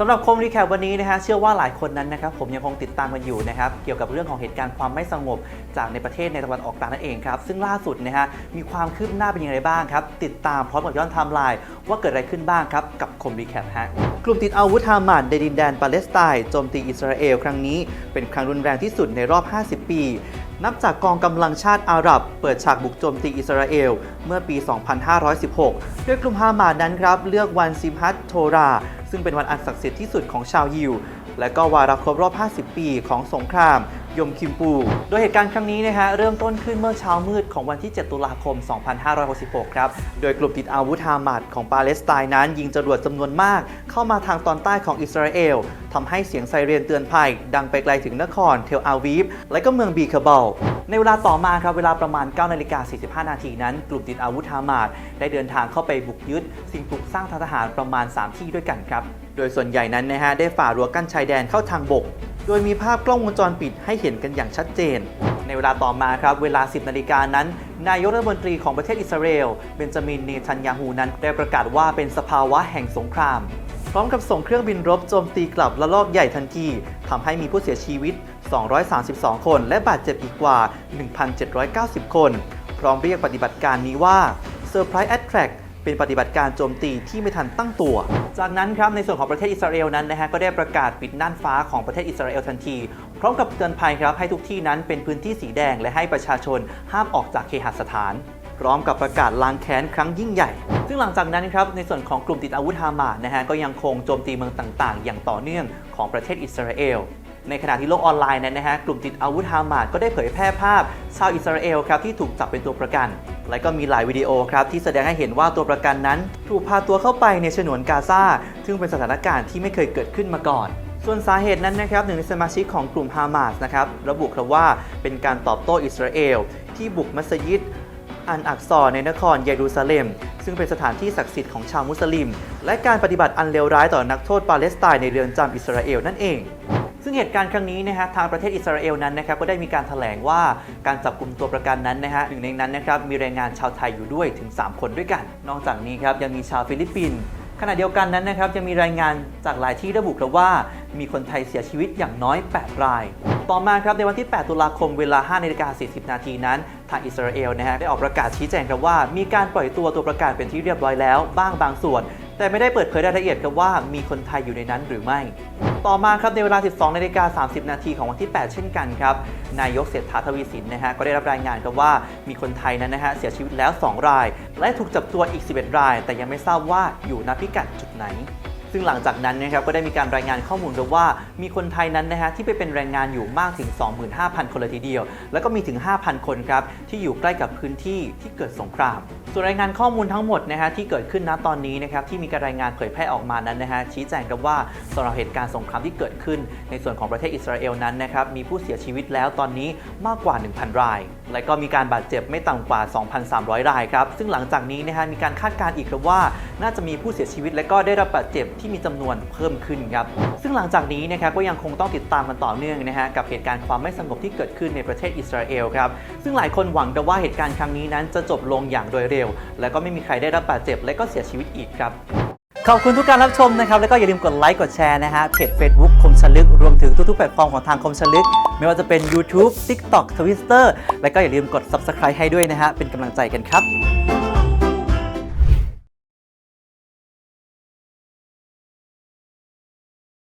สำหรับคมรีแคปวันนี้นะฮะเชื่อว่าหลายคนนั้นนะครับผมยังคงติดตามกันอยู่นะครับเกี่ยวกับเรื่องของเหตุการณ์ความไม่สงบจากในประเทศในตะวันออกกลางนั่นเองครับซึ่งล่าสุดนะฮะมีความคืบหน้าเป็นอย่างไรบ้างครับติดตามพร้อมกับย้อนไทม์ไลน์ว่าเกิดอะไรขึ้นบ้างครับกับคมรีแคปฮะกลุ่มติดอาวุธฮามาสในดินแดนปาเลสไตน์โจมตีอิสราเอลครั้งนี้เป็นครั้งรุนแรงที่สุดในรอบ 50 ปี นับจากกองกำลังชาติอาหรับ เปิดฉากบุกโจมตีอิสราเอล เมื่อปี 2516 โดยกลุ่มฮามาสนั้นครับ เลือกวันซิมฮัตโทรา ซึ่งเป็นวันอันศักดิ์สิทธิ์ที่สุดของชาวยิว และก็วาระครบรอบ 50 ปีของสงคราม ยมคิมปู โดยเหตุการณ์ครั้งนี้นะฮะเริ่มต้นขึ้นเมื่อเช้ามืดของวันที่ 7 ตุลาคม 2566 ครับ โดยกลุ่มติดอาวุธฮามาสของปาเลสไตน์นั้นยิงจรวดจำนวนมาก เข้ามาทางตอนใต้ของอิสราเอลทำให้เสียงไซเรนเตือนภัย ดังไปไกลถึงนครเทลอาวีฟและก็เมืองบีคาบอลในเวลาต่อมาครับเวลาประมาณ9นาฬิกา45 นาทีนั้น กลุ่มติดอาวุธฮามาสได้เดินทางเข้าไปบุกยึด สิ่งปลูกสร้างทางทหารประมาณ 3 ที่ด้วยกันครับ โดยส่วนใหญ่นั้นนะฮะได้ฝ่ารั้วกั้นชายแดนเข้าทางบก โดยมีภาพกล้องวงจรปิดให้เห็นกันอย่างชัดเจน ในเวลาต่อมาครับเวลา 10นาฬิกานั้น นายกรัฐมนตรีของประเทศอิสราเอลเบนจามินเนทันยาฮูนั้นได้ประกาศว่าเป็นสภาวะแห่งสงคราม พร้อมกับส่งเครื่องบินรบโจมตีกลับละลอกใหญ่ทันทีทำให้มีผู้เสียชีวิต 232 คน และบาดเจ็บอีกกว่า 1,790 คน พร้อมเรียกปฏิบัติการนี้ว่า Surprise Attack เป็นปฏิบัติการโจมตีที่ไม่ทันตั้งตัว จากนั้นครับในส่วนของประเทศอิสราเอลนั้นนะฮะก็ได้ประกาศปิดน่านฟ้าของประเทศอิสราเอลทันที พร้อมกับเตือนภัยครับให้ทุกที่นั้นเป็นพื้นที่สีแดงและให้ประชาชนห้ามออกจากเคหสถาน พร้อมกับประกาศล้างแค้นครั้งยิ่งใหญ่ ซึ่งหลังจากนั้นครับในส่วนของกลุ่มติดอาวุธฮามาสนะฮะก็ยังคงโจมตีเมืองต่างๆ อย่างต่อเนื่องของประเทศอิสราเอลในขณะที่โลกออนไลน์นั้นนะฮะกลุ่มติดอาวุธฮามาสก็ได้เผยแพร่ภาพ ชาวอิสราเอลครับที่ถูกจับเป็นตัวประกัน และก็มีหลายวิดีโอครับที่แสดงให้เห็นว่าตัวประกันนั้น ถูกพาตัวเข้าไปในฉนวนกาซาซึ่งเป็นสถานการณ์ที่ไม่เคยเกิดขึ้นมาก่อน ส่วนสาเหตุนั้นนะครับหนึ่งในสมาชิกของกลุ่มฮามาสนะครับระบุครับว่าเป็นการตอบโต้อิสราเอลที่บุกมัสยิดอันอักซอร์ในนครเยรูซาเล็ม ซึ่งเป็นสถานที่ศักดิ์สิทธิ์ของชาวมุสลิม และการปฏิบัติอันเลวร้ายต่อนักโทษปาเลสไตน์ในเรือนจำอิสราเอลนั่นเอง ซึ่งเหตุการณ์ครั้งนี้นะฮะทางประเทศอิสราเอลนั้นนะครับก็ได้มีการถแถลงว่าการจับกลุ่มตัวประกันนั้นนะฮะหนึ่งในนั้นนะครับมีแรงงานชาวไทยอยู่ด้วยถึง 3 คนด้วยกัน นอกจากนี้ครับยังมีชาวฟิลิปปินส์ขณะเดียวกันนั้นนะครับยังมีรายงานจากหลายที่ระบุครับว่า มีคนไทยเสียชีวิตอย่างน้อย 8 ราย ต่อมาครับในวันที่ 8 ตุลาคมเวลา5นาฬิกา40 นาทีนั้น ทางอิสราเอลนะฮะได้ออกประกาศชี้แจงครับว่า มีการปล่อยตัวตัวประกันเป็นที่เรียบร้อยแล้ว บ้างบางส่วน แต่ไม่ได้เปิดเผยรายละเอียดครับว่ามีคนไทยอยู่ในนั้นหรือไม่ ต่อมาครับในเวลา 12นาฬิกา30 นาทีของวันที่ 8 เช่นกันครับ นายกเศรษฐาทวีสินนะฮะก็ได้รับรายงานครับว่ามีคนไทยนั้นนะฮะเสียชีวิตแล้ว 2 ราย และถูกจับตัวอีก 11 ราย แต่ยังไม่ทราบว่าอยู่ณพิกัดจุดไหนซึ่งหลังจากนั้นนะครับก็ได้มีการรายงานข้อมูลครับว่า มีคนไทยนั้นนะฮะที่ไปเป็นแรงงานอยู่มากถึง 25,000 คนเลยทีเดียว แล้วก็มีถึง 5,000 คนครับที่อยู่ใกล้กับพื้นที่ที่เกิดสงคราม ส่วนรายงานข้อมูลทั้งหมดนะฮะที่เกิดขึ้นณตอนนี้นะครับที่มีการรายงานเผยแพร่ออกมานั้นนะฮะชี้แจงกับว่าสำหรับเหตุการณ์สงครามที่เกิดขึ้น ในส่วนของประเทศอิสราเอลนั้นนะครับมีผู้เสียชีวิตแล้วตอนนี้มากกว่า 1,000 ราย และก็มีการบาดเจ็บไม่ต่ำกว่า 2,300 รายครับซึ่งหลังจากนี้นะฮะมีการคาดการณ์อีกครับว่า น่าจะมีผู้เสียชีวิตและก็ได้รับบาดเจ็บที่มีจำนวนเพิ่มขึ้นครับ ซึ่งหลังจากนี้นะครับก็ยังคงต้องติดตามกันต่อเนื่องนะฮะกับเหตุการณ์ความไม่สงบที่เกิดขึ้นในประเทศอิสราเอลครับ ซึ่งหลายคนหวังกันว่าเหตุการณ์ครั้งนี้นั้นจะจบลงอย่างโดยเร็ว และก็ไม่มีใครได้รับบาดเจ็บและก็เสียชีวิตอีกครับขอบคุณทุกการรับชมนะครับ แล้วก็อย่าลืมกดไลค์กดแชร์นะฮะเพจ Facebook คมชลึก รวมถึงทุก ๆ แพลตฟอร์มของทางคมชลึก ไม่ว่าจะเป็น YouTube TikTok Twitter และก็อย่าลืมกด Subscribe ให้ด้วยนะฮะเป็นกำลังใจกันครับ